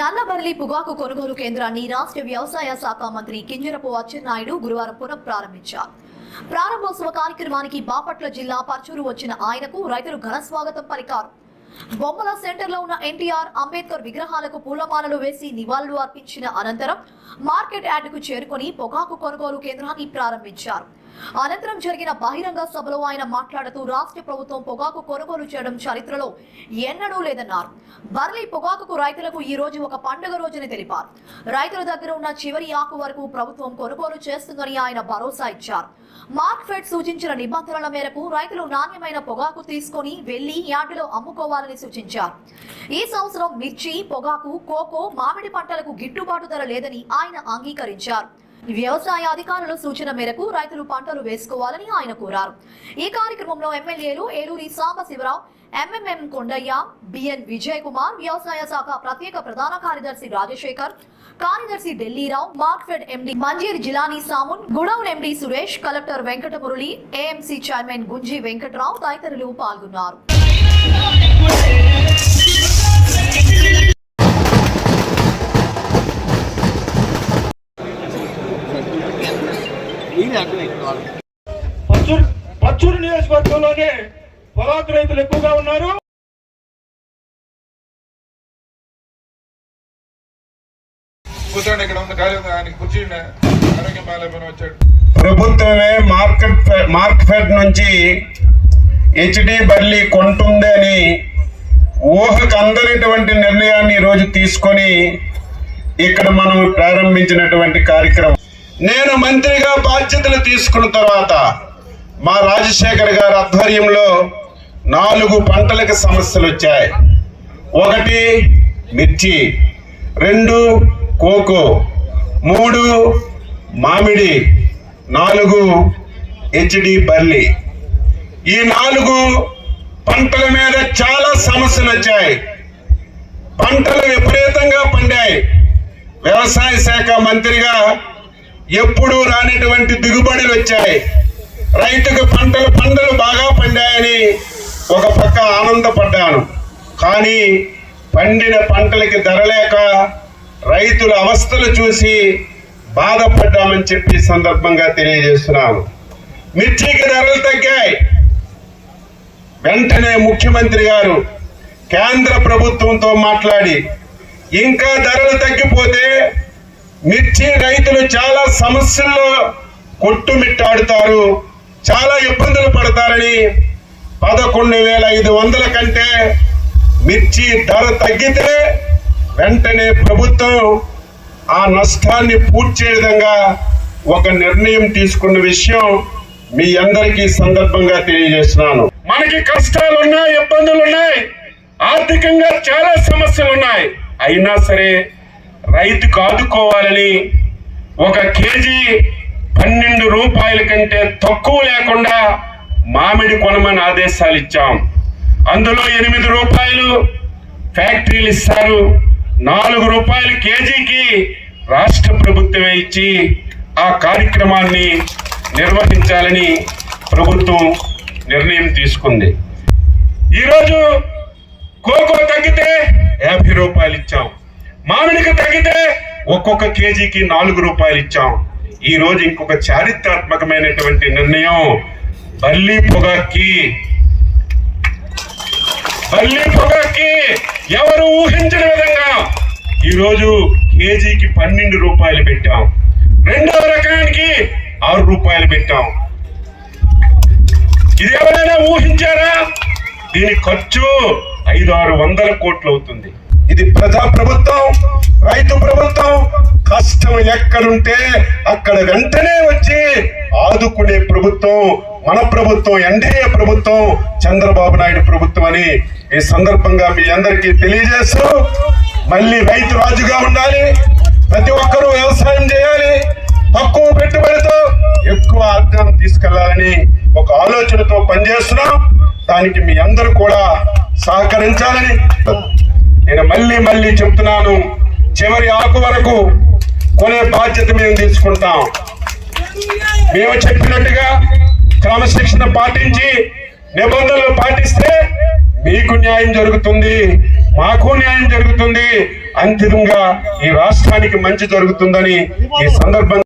నల్లబల్లి పొగాకు కొనుగోలు కేంద్రాన్ని రాష్ట్ర వ్యవసాయ శాఖ మంత్రి కింజరపు అచ్చెన్నాయుడు గురువారం పునః ప్రారంభించారు ప్రారంభోత్సవ కార్యక్రమానికి బాపట్ల జిల్లా పర్చూరు వచ్చిన ఆయనకు రైతులు ఘన స్వాగతం పలికారు. బొమ్మల సెంటర్లో ఉన్న ఎన్టీఆర్ అంబేద్కర్ విగ్రహాలకు పూలమాలలు వేసి నివాళులు అర్పించిన అనంతరం మార్కెట్ యార్డుకు చేరుకొని పొగాకు కొనుగోలు కేంద్రాన్ని ప్రారంభించారు. అనంతరం జరిగిన బహిరంగ సభలో ఆయన మాట్లాడుతూ రాష్ట్ర ప్రభుత్వం పొగాకు కొనుగోలు చేయడం చరిత్రలో ఎన్నడూ లేదన్నారు. బర్లీ పొగాకుకు రైతులకు ఈ రోజు ఒక పండుగ రోజుని తెలిపారు. రైతుల దగ్గర ఉన్న చివరి ఆకు వరకు ప్రభుత్వం కొనుగోలు చేస్తుందని ఆయన భరోసా ఇచ్చారు. మార్క్ఫెడ్ సూచించిన నిబంధనల మేరకు రైతులు నాణ్యమైన పొగాకు తీసుకొని వెళ్ళి యార్డులో అమ్ముకోవాలని సూచించారు. ఈ సంవత్సరం మిర్చి పొగాకు కోకో మామిడి పంటలకు గిట్టుబాటు ధర లేదని ఆయన అంగీకరించారు. వ్యవసాయ అధికారుల సూచన మేరకు రైతులు పంటలు వేసుకోవాలని ఆయన కోరారు. ఈ కార్యక్రమంలో ఎమ్మెల్యేలు ఏలూరి సాంబశివరావు ఎంఎంఎం కొండయ్య బిఎన్ విజయ్ కుమార్ వ్యవసాయ శాఖ ప్రత్యేక ప్రధాన కార్యదర్శి రాజశేఖర్ కార్యదర్శి Dillirao Markfed MD Manjeera Jilani Samoon godown MD Suresh collector Venkatamurali AMC chairman Gunji Venkatrao తదితరులు పాల్గొన్నారు. పచ్చూరు పచ్చూరు నియోజకవర్గంలోనే పొగాకు రైతులు ఎక్కువగా ఉన్నారు. కూర్చోండి ఇక్కడ ఉంది ఖాళీ ఉంది. ఆయనకి కుర్చీ ఆరోగ్యం బాగాలేపని వచ్చాడు. ప్రభుత్వమే మార్కెట్ మార్కెట్ నుంచి హెచ్డి బర్లీ కొంటుంది అని ఊహకు అందనటువంటి నిర్ణయాన్ని ఈరోజు తీసుకొని ఇక్కడ మనం ప్రారంభించినటువంటి కార్యక్రమం. నేను మంత్రిగా బాధ్యతలు తీసుకున్న తర్వాత మా రాజశేఖర్ గారి ఆధ్వర్యంలో నాలుగు పంటలకు సమస్యలు వచ్చాయి. ఒకటి మిర్చి రెండు కోకో మూడు మామిడి నాలుగు హెచ్డి బర్లీ ఈ నాలుగు పంటల మీద చాలా సమస్యలు వచ్చాయి. పంటలు విపరీతంగా పండాయి. వ్యవసాయ శాఖ మంత్రిగా ఎప్పుడూ రానిటువంటి దిగుబడులు వచ్చాయి. రైతుకు పంటలు పంటలు బాగా పండాయని ఒక పక్క ఆనందపడ్డాను. కానీ పండిన పంటలకి ధర లేక రైతుల అవస్థలు చూసి బాధపడ్డామని చెప్పి సందర్భంగా తెలియజేస్తున్నాను. మిర్చికి ధరలు తగ్గాయి. వెంటనే ముఖ్యమంత్రి గారు కేంద్ర ప్రభుత్వంతో మాట్లాడి ఇంకా ధరలు తగ్గిపోతే మిర్చి రైతులు చాలా సమస్యల్లో కొట్టుమిట్టాడుతారు చాలా ఇబ్బందులు పడతారని పదకొండు వేల ఐదు వందల కంటే మిర్చి ధర తగ్గితే వెంటనే ప్రభుత్వం ఆ నష్టాన్ని పూడ్చే విధంగా ఒక నిర్ణయం తీసుకున్న విషయం మీ అందరికీ సందర్భంగా తెలియజేస్తున్నాను. మనకి కష్టాలు ఉన్నాయి ఇబ్బందులు ఉన్నాయి ఆర్థికంగా చాలా సమస్యలు ఉన్నాయి అయినా సరే రైతుకు ఆదుకోవాలని ఒక కేజీ పన్నెండు రూపాయల కంటే తక్కువ లేకుండా మామిడి కొనమని ఆదేశాలు ఇచ్చాం. అందులో ఎనిమిది రూపాయలు ఫ్యాక్టరీలు ఇస్తారు. నాలుగు రూపాయలు కేజీకి రాష్ట్ర ప్రభుత్వమే ఇచ్చి ఆ కార్యక్రమాన్ని నిర్వహించాలని ప్రభుత్వం నిర్ణయం తీసుకుంది. ఈరోజు కోకో తగ్గితే యాభై రూపాయలు ఇచ్చాం. మామిడికి తగ్గితే ఒక్కొక్క కేజీకి నాలుగు రూపాయలు ఇచ్చాం. ఈ రోజు ఇంకొక చారిత్రాత్మకమైనటువంటి నిర్ణయం బల్లి పొగాకి బల్లి పొగాకి ఎవరు ఊహించిన విధంగా ఈరోజు కేజీకి పన్నెండు రూపాయలు పెట్టాం. రెండవ రకానికి ఆరు రూపాయలు పెట్టాం. ఇది ఎవరైనా ఊహించారా? దీని ఖర్చు ఐదు ఆరు వందల కోట్లు అవుతుంది. ఇది ప్రజా ప్రభుత్వం రైతు ప్రభుత్వం. కష్టం ఎక్కడుంటే అక్కడ వెంటనే వచ్చి ఆదుకునే ప్రభుత్వం మన ప్రభుత్వం ఎన్డీఏ ప్రభుత్వం చంద్రబాబు నాయుడు ప్రభుత్వం అని ఈ సందర్భంగా మీ అందరికీ తెలియజేస్తూ మళ్ళీ రైతు రాజుగా ఉండాలి. ప్రతి ఒక్కరూ వ్యవసాయం చేయాలి. తక్కువ పెట్టుబడితో ఎక్కువ ఆదాయం తీసుకెళ్ళాలని ఒక ఆలోచనతో పనిచేస్తున్నాం. దానికి మీ అందరూ కూడా సహకరించాలని నేను మళ్ళీ మళ్ళీ చెప్తున్నాను. చివరి ఆకు వరకు కొనే బాధ్యత మేము తీసుకుంటాం. మేము చెప్పినట్టుగా క్రమశిక్షణ పాటించి నిబంధనలు పాటిస్తే మీకు న్యాయం జరుగుతుంది మాకు న్యాయం జరుగుతుంది అంతిమంగా ఈ రాష్ట్రానికి మంచి జరుగుతుందని ఈ సందర్భంగా